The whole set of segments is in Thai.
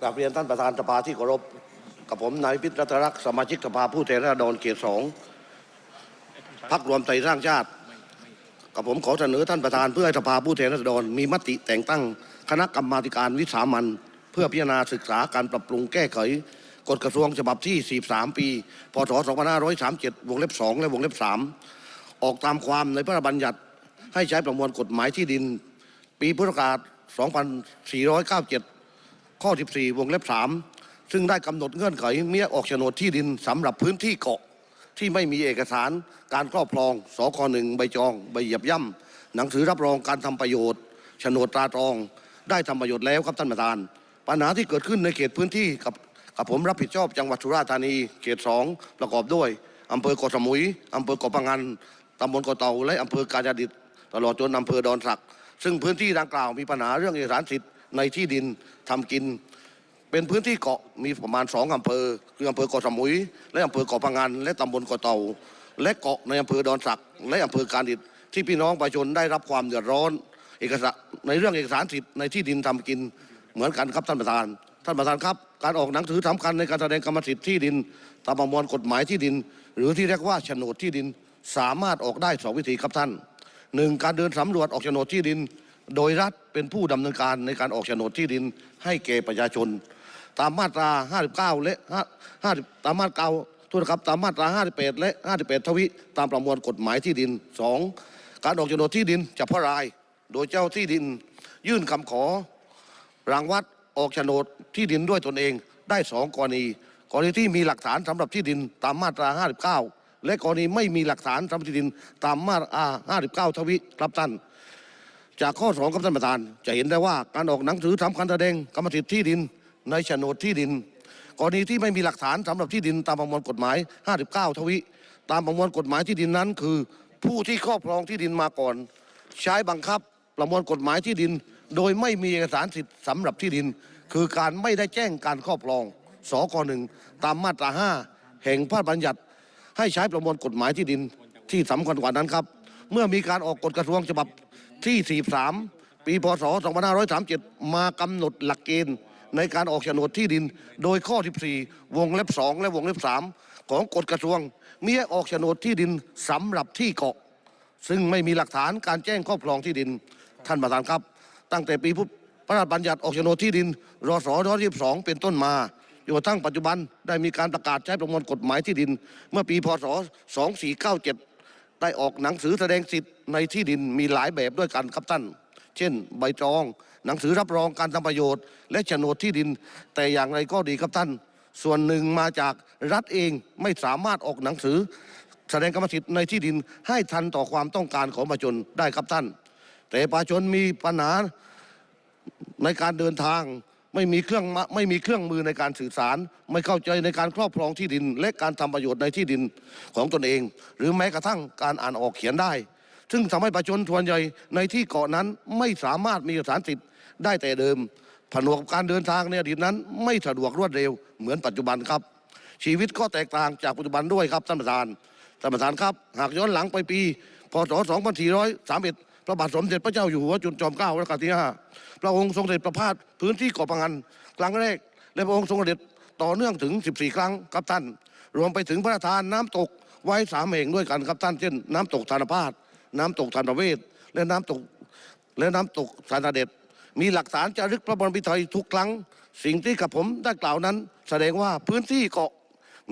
กราบเรียนท่านประธานสภาที่เคารพกับผมนายพิษรัตรักษ์สมาชิกสภาผู้แทนราษฎรเขตสองพักรวมไทยสร้างชาติ กับผมขอเสนอท่านประธานเพื่อให้สภาผู้แทนราษฎร มีมติแต่งตั้ง คณะกรรมาการวิสามันเพื่อพิจารณาศึกษาการปรับปรุงแก้ไขกฎกระทรวงฉบับที่ 43 ปี พศ 2537 วงเล็บ 2 และวงเล็บ 3 ออกตามความในพระบัญญัติให้ใช้ประมวลกฎหมายที่ดิน ปีพุทธศักราช 2497 ข้อ 14 วงเล็บ 3 ซึ่งได้กำหนดเงื่อนไขเมียออกโฉนดที่ดินสำหรับพื้นที่เกาะที่ไม่มีเอกสารการครอบครองสคหนึ่งใบจองใบเหยียบย่ำหนังสือรับรองการทำประโยชน์โฉนดตราตรองได้ทำประโยชน์แล้วครับท่านประธาน ปัญหาที่เกิดขึ้นในเขตพื้นที่กับกับผมรับผิดชอบจังหวัดสุราษฎร์ธานีเขตสองประกอบด้วยอำเภอเกาะสมุยอำเภอเกาะพังงันตำบลเกาะเต่าและอำเภอกาญจนดิตตลอดจนอำเภอดอนสัก ซึ่งพื้นที่ดังกล่าวมีปัญหาเรื่องเอกสารสิทธิ์ ในที่ดินทำกิน เป็นพื้นที่เกาะมีประมาณสองอำเภอ คืออำเภอเกาะสมุย และอำเภอเกาะพังงานและตำบลเกาะเต่า และเกาะในอำเภอดอนสักและอำเภอการดิตที่พี่น้องประชาชนได้รับความเดือดร้อนเอกสารในเรื่องเอกสารสิทธิ์ในที่ดินทำกินเหมือนกันครับท่านประธาน ท่านประธานครับ การออกหนังสือสำคัญในการแสดงกรรมสิทธิ์ที่ดินตามประมวลกฎหมายที่ดิน หรือที่เรียกว่าโฉนดที่ดินสามารถออกได้สองวิธีครับท่านหนึ่งการเดินสำรวจออกโฉนดที่ดิน โดยรัฐเป็นผู้ดำเนินการในการออกโฉนดที่ดินให้แก่ประชาชน ตามมาตรา 59 และ50ตามมาตราโทษนครับตามมาตรา 58 และ 58 ทวิ ตามประมวลกฎหมายที่ดิน 2. การออกโฉนดที่ดินเฉพาะราย โดยเจ้าที่ดิน ยื่นคำขอรางวัดออกโฉนดที่ดินด้วยตนเองได้สองกรณีกรณีที่มีหลักฐานสำหรับที่ดินตามมาตรา 59 และกรณีไม่มีหลักฐานสำหรับที่ดินตามมาตรา 59 ทวิครับท่าน จากข้อสองครับท่านประธาน จะเห็นได้ว่าการออกหนังสือทำการแสดงกรรมสิทธิ์ที่ดิน ในโฉนดที่ดิน กรณีที่ไม่มีหลักฐานสำหรับที่ดินตามประมวลกฎหมาย 59 ทวิ ตามประมวลกฎหมายที่ดินนั้น คือ ผู้ที่ครอบครองที่ดินมาก่อน ใช้บังคับประมวลกฎหมายที่ดิน โดยไม่มีเอกสารสิทธิ์สำหรับที่ดิน คือการไม่ได้แจ้งการครอบครองสกหนึ่งตามมาตรา 5 แห่งพระราชบัญญัติ ให้ใช้ประมวลกฎหมายที่ดินที่สำคัญกว่านั้นครับ เมื่อมีการออกกฎกระทรวงฉบับ ที่ 43 ปีพศ 2537 มากำหนดหลักเกณฑ์ในการออกโฉนดที่ดิน โดยข้อ 14 วงเล็บ 2 และวงเล็บ 3 ของกฎกระทรวงมีให้ออกโฉนดที่ดินสำหรับที่เกาะ ซึ่งไม่มีหลักฐานการแจ้งครอบครองที่ดิน ท่านประธานครับ ตั้งแต่ปีพุทธพระราชบัญญัติออกโฉนดที่ดินรศ122 เป็นต้นมาจนกระทั่งปัจจุบันได้มีการประกาศใช้ประมวลกฎหมายที่ดิน เมื่อปีพศ 2497 ได้ออกหนังสือแสดงสิทธิ์ในที่ดินมีหลายแบบด้วยกันครับท่าน เช่น ใบจอง หนังสือรับรองการทำประโยชน์ และโฉนดที่ดิน แต่อย่างไรก็ดีครับท่าน ส่วนหนึ่งมาจากรัฐเองไม่สามารถออกหนังสือ แสดงกรรมสิทธิ์ในที่ดินให้ทันต่อความต้องการของประชาชนได้ครับท่าน แต่ประชาชนมีปัญหาในการเดินทาง ไม่มีเครื่องไม่มีเครื่องมือในการสื่อสาร ไม่เข้าใจในการครอบครองที่ดิน และการทำประโยชน์ในที่ดินของตนเอง หรือแม้กระทั่งการอ่านออกเขียนได้ ซึ่งทำให้ประชาชนส่วนใหญ่ในที่เกาะนั้นไม่สามารถมีเอกสารสิทธิ์ได้แต่เดิมผนวกกับการเดินทางในอดีตนั้น ไม่สะดวกรวดเร็วเหมือนปัจจุบันครับ ชีวิตก็แตกต่างจากปัจจุบันด้วยครับท่านประธานท่านประธานครับ หากย้อนหลังไปปีพศ 2431 ระบาทสมเด็จพระเจ้าอยู่หัวจุลจอมเกล้ารัชกาลที่5พระองค์ทรงเสด็จประพาสพื้นที่เกาะพังันครั้งแรก และพระองค์ทรงเสด็จต่อเนื่องถึง 14 ครั้งครับท่าน รวมไปถึงพระราชทานน้ำตกไว้สามแห่งด้วยกันครับท่าน เช่น น้ำตกธานพาสน้ำตกธานประเวศ และน้ำตกและน้ำตกสารเด็จมีหลักฐานจารึกพระบรมพิธีทุกครั้ง สิ่งที่กับผมได้กล่าวนั้น แสดงว่าพื้นที่เกาะ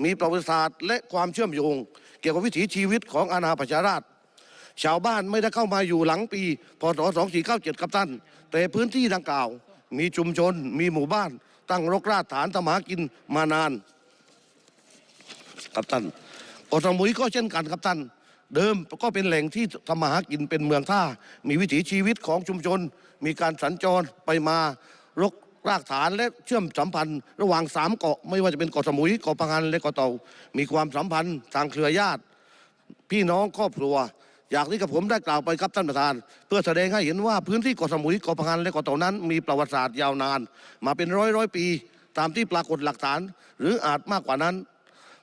มีประวัติศาสตร์ และความเชื่อมโยง เกี่ยวกับวิถีชีวิตของอาณาประชาราษฎร ชาวบ้านไม่ได้เข้ามาอยู่หลังปีพศ2497ครับท่าน แต่พื้นที่ดังกล่าว มีชุมชน มีหมู่บ้าน ตั้งรกรากฐานทำหากินมานานครับท่านเกาะสมุยก็เช่นกันครับท่านเดิมก็เป็นแหล่งที่ทำมาหากินเป็นเมืองท่า มีวิถีชีวิตของชุมชน มีการสัญจรไปมารกรากฐานและเชื่อมสัมพันธ์ ระหว่างสามเกาะไม่ว่าจะเป็นเกาะสมุยเกาะพังงานและเกาะเต่ามีความสัมพันธ์ทางเครือญาติ พี่น้องครอบครัว อย่างที่กับผมได้กล่าวไปครับท่านประธาน เพื่อแสดงให้เห็นว่าพื้นที่เกาะสมุยเกาะพังงานและเกาะเต่านั้น มีประวัติศาสตร์ยาวนาน มาเป็นร้อยร้อยปี ตามที่ปรากฏหลักฐาน หรืออาจมากกว่านั้น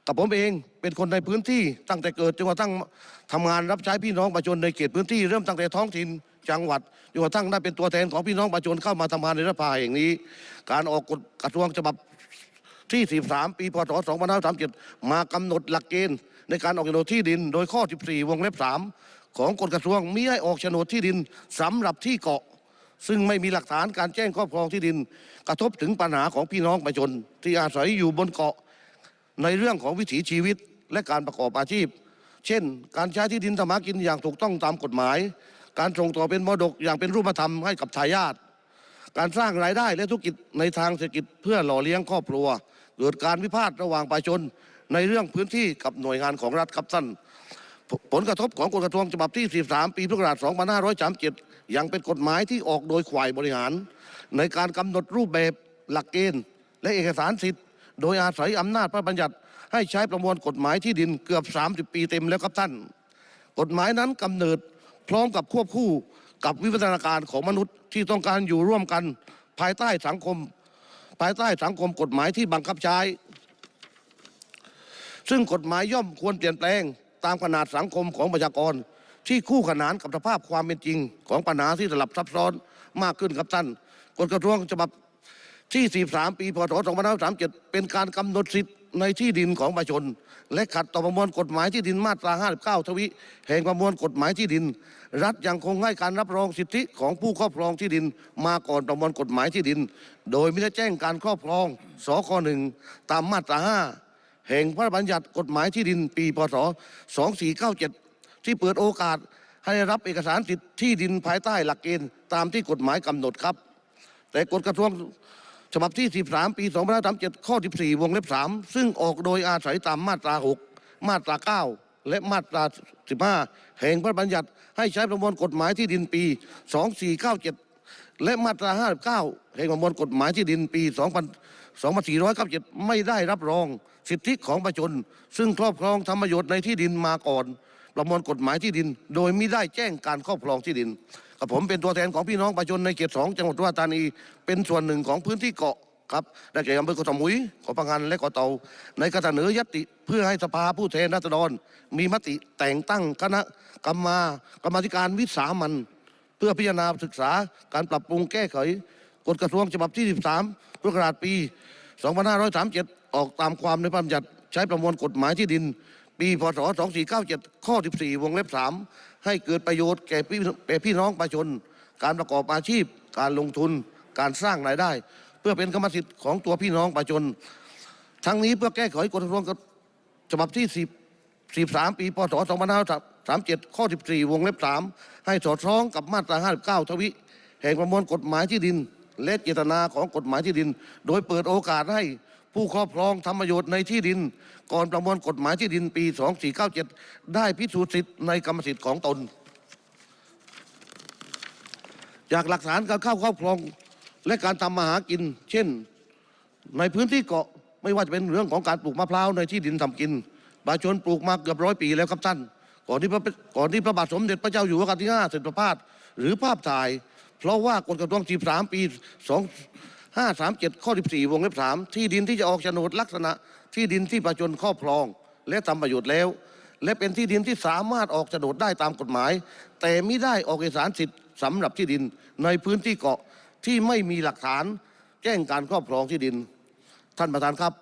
กับผมเองเป็นคนในพื้นที่ตั้งแต่เกิดจนกระทั่งทำงานรับใช้พี่น้องประชาชนในเขตพื้นที่เริ่มตั้งแต่ท้องถิ่นจังหวัดจนกระทั่งได้เป็นตัวแทนของพี่น้องประชาชนเข้ามาทำงานในสภาแห่งนี้ การออกกฎกระทรวงฉบับที่ 13 ปี พศ 2537 มากำหนดหลักเกณฑ์ในการออกโฉนดที่ดิน โดยข้อ 14 วงเล็บ 3 ของกฎกระทรวงมิให้ออกโฉนดที่ดินสำหรับที่เกาะ ซึ่งไม่มีหลักฐานการแจ้งครอบครองที่ดิน กระทบถึงปัญหาของพี่น้องประชาชนที่อาศัยอยู่บนเกาะ ในเรื่องของวิถีชีวิตและการประกอบอาชีพ เช่น การใช้ที่ดินทำมากินอย่างถูกต้องตามกฎหมาย การส่งต่อเป็นมรดกอย่างเป็นรูปธรรมให้กับทายาทการสร้างรายได้และธุรกิจในทางเศรษฐกิจเพื่อหล่อเลี้ยงครอบครัว เกิดการวิพาทระหว่างประชาชนในเรื่องพื้นที่กับหน่วยงานของรัฐครับท่าน ผลกระทบของกฎกระทรวงฉบับที่13ปีพุทธศักราช2537 ยังเป็นกฎหมายที่ออกโดยฝ่ายบริหาร ในการกำหนดรูปแบบหลักเกณฑ์ และเอกสารสิทธิ์ โดยอาศัยอำนาจพระบัญญัติ ให้ใช้ประมวลกฎหมายที่ดินเกือบ 30 ปีเต็มแล้วครับท่าน กฎหมายนั้นกำเนิดพร้อมกับควบคู่กับวิวัฒนาการของมนุษย์ที่ต้องการอยู่ร่วมกันภายใต้สังคม ภายใต้สังคมกฎหมายที่บังคับใช้ ซึ่งกฎหมายย่อมควรเปลี่ยนแปลง ตามขนาดสังคมของประชากร ที่คู่ขนานกับสภาพความเป็นจริง ของปัญหาที่สลับซับซ้อนมากขึ้นครับท่านกฎกระทรวงฉบับที่ 43 ปีพศ2537 เป็นการกำหนดสิทธิ์ในที่ดินของประชาชน และขัดต่อประมวลกฎหมายที่ดินมาตรา 59 ทวิ แห่งประมวลกฎหมายที่ดิน รัฐยังคงให้การรับรองสิทธิของผู้ครอบครองที่ดิน มาก่อนประมวลกฎหมายที่ดิน โดยไม่ได้แจ้งการครอบครองสคหนึ่งตามมาตรา 5 แห่งพระบัญญัติกฎหมายที่ดินปีพศ 2497 ที่เปิดโอกาสให้รับเอกสารสิทธิที่ดินภายใต้หลักเกณฑ์ตามที่กฎหมายกำหนดครับ แต่กฎกระทรวงฉบับที่ 13 ปี 2537 ข้อ 14 วงเล็บ 3 ซึ่งออกโดยอาศัยตามมาตรา 6 มาตรา 9 และมาตรา 15 แห่งพระบัญญัติให้ใช้ประมวลกฎหมายที่ดินปี 2497 และมาตรา 59 แห่งประมวลกฎหมายที่ดินปี 2497 ไม่ได้รับรอง สิทธิของประชาชนซึ่งครอบครองทำประโยชน์ในที่ดินมาก่อน ประมวลกฎหมายที่ดิน โดยไม่ได้แจ้งการครอบครองที่ดินกับผมเป็นตัวแทนของพี่น้องประชาชนในเขตสองจังหวัดสุราษฎร์ธานี เป็นส่วนหนึ่งของพื้นที่เกาะครับได้แก่อำเภอเกาะสมุยเกาะพังงานและเกาะเตา ในการเสนอยติเพื่อให้สภาผู้แทนราษฎร มีมติแต่งตั้งคณะกรรมากรรมธิการวิสามันเพื่อพิจารณาศึกษาการปรับปรุงแก้ไขกฎกระทรวงฉบับที่ 13พุทธศักราชปี 2537 ออกตามความในพระบัญญัติใช้ประมวลกฎหมายที่ดิน ปีพศ 2497 ข้อ 14 วงเล็บ 3 ให้เกิดประโยชน์แก่พี่แก่พี่น้องประชาชน การประกอบอาชีพ การลงทุน การสร้างรายได้ เพื่อเป็นกรรมสิทธิ์ของตัวพี่น้องประชาชน ทั้งนี้เพื่อแก้ไขกฎกระทรวงฉบับที่ 10 43ปี พศ 2537 ข้อ 14 วงเล็บ 3 ให้สอดคล้องกับมาตรา 59 ทวิ แห่งประมวลกฎหมายที่ดิน และเจตนาของกฎหมายที่ดิน โดยเปิดโอกาสให้ ผู้ครอบครองทำประโยชน์ในที่ดิน ก่อนประมวลกฎหมายที่ดินปี 2497 ได้พิสูจน์สิทธิ์ในกรรมสิทธิ์ของตน จากหลักฐานการเข้าครอบครองและการทำมาหากิน เช่น ในพื้นที่เกาะไม่ว่าจะเป็นเรื่องของการปลูกมะพร้าวในที่ดินทำกินประชาชนปลูกมาเกือบร้อยปีแล้วครับท่านก่อนที่พระก่อนที่พระบาทสมเด็จพระเจ้าอยู่หัวรัชกาลที่ห้าเสด็จประพาสหรือภาพถ่าย เพราะว่ากฎกระทรวง 13 ปี 2 537 ข้อ 14 วงเล็บ 3 ที่ดินที่จะออกโฉนดลักษณะ ที่ดินที่ประชาชนครอบครอง และทำประโยชน์แล้ว และเป็นที่ดินที่สามารถออกโฉนดได้ตามกฎหมาย แต่ไม่ได้ออกเอกสารสิทธิ์สำหรับที่ดินในพื้นที่เกาะที่ไม่มีหลักฐาน แจ้งการครอบครองที่ดิน ท่านประธานครับ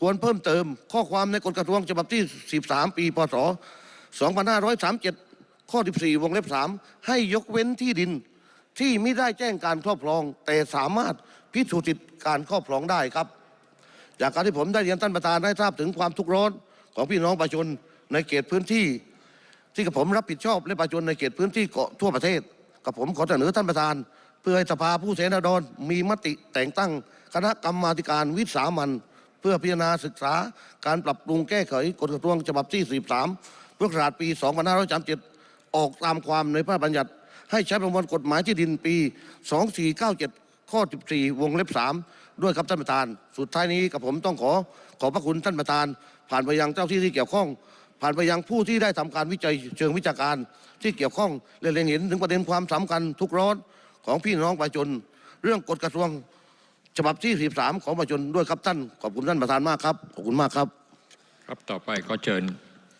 ควรเพิ่มเติมข้อความในกฎกระทรวงฉบับที่ 13 ปี พศ 2537 ข้อ 14 วงเล็บ 3 ให้ยกเว้นที่ดิน ที่ไม่ได้แจ้งการครอบครอง แต่สามารถพิสูจน์สิทธิการครอบครองได้ครับ จากการที่ผมได้เรียนท่านประธานให้ทราบถึงความทุกข์ร้อนของพี่น้องประชาชนในเขตพื้นที่ ที่กับผมรับผิดชอบและประชาชนในเขตพื้นที่เกาะทั่วประเทศ กับผมขอเสนอท่านประธาน เพื่อให้สภาผู้แทนราษฎรมีมติแต่งตั้ง คณะกรรมาการวิสามันเพื่อพิจารณาศึกษา การปรับปรุงแก้ไขกฎกระทรวงฉบับที่ 43พุทธศักราชปี 2537 ออกตามความในพระบัญญัติ ให้ใช้ประมวลกฎหมายที่ดินปี 2497 ข้อ 14 วงเล็บ 3 ด้วยครับท่านประธาน สุดท้ายนี้กับผมต้องขอขอบพระคุณท่านประธาน ผ่านไปยังเจ้าที่ที่เกี่ยวข้อง ผ่านไปยังผู้ที่ได้ทำการวิจัยเชิงวิชาการที่เกี่ยวข้องและเล็งเห็นถึงประเด็นความสำคัญทุกร้อนของพี่น้องประชาชนเรื่องกฎกระทรวงฉบับที่ 13 ของประชาชนด้วยครับท่าน ขอบคุณท่านประธานมากครับ ขอบคุณมากครับ ครับต่อไปก็เชิญ